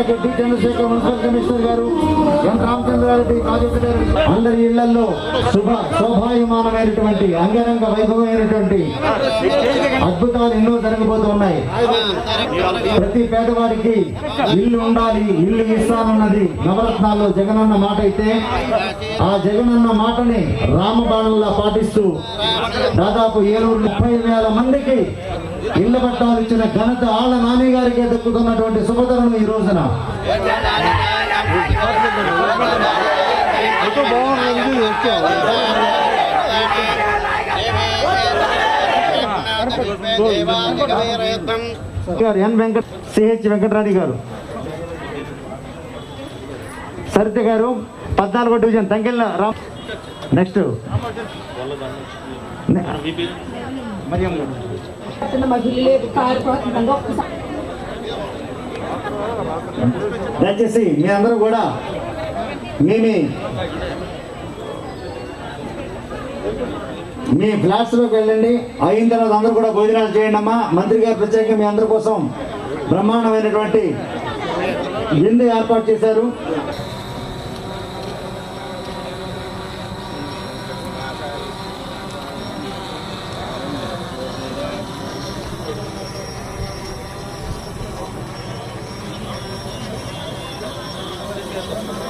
అలాగే D Chandrasekhar municipal commissioner గారు ఎం Ramachandra Reddy project గారు అందరి ఇళ్ళలో శుభ శోభాయమానమైనటువంటి అంగరంగ వైభవమైనటువంటి అద్భుతాలు ఎన్నో జరగబోతూ ఉన్నాయి. ప్రతి పేదవాడికి ఇల్లు ఉండాలి ఇల్లు ఇస్తానన్నది నవరత్నాల్లో జగనన్న మాట అయితే ఆ జగనన్న మాటని రామబాణంలా పాటిస్తూ దాదాపు ఏడు ముప్పై వేల మందికి ఇళ్ళ పట్టాలు ఇచ్చిన ఘనత ఆళ్ళ నాని గారికి దక్కుతున్నటువంటి శుభతరుణం ఈ రోజున. ఎన్ వెంకట సిహెచ్ వెంకటరాణి గారు. సరిత గారు పద్నాలుగో డివిజన్ తంకెళ్ళ రామ్ నెక్స్ట్. మహిళలే కారిపోతుందండి ఒక్కసారి దయచేసి మీ అందరూ కూడా మీ మీ మీ ఫ్లాట్స్లోకి వెళ్ళండి. అయిన తర్వాత అందరూ కూడా భోజనాలు చేయండి అమ్మా మంత్రి గారు ప్రత్యేకంగా మీ అందరి కోసం బ్రహ్మాండమైనటువంటి విందు ఏర్పాటు చేశారు. beautiful.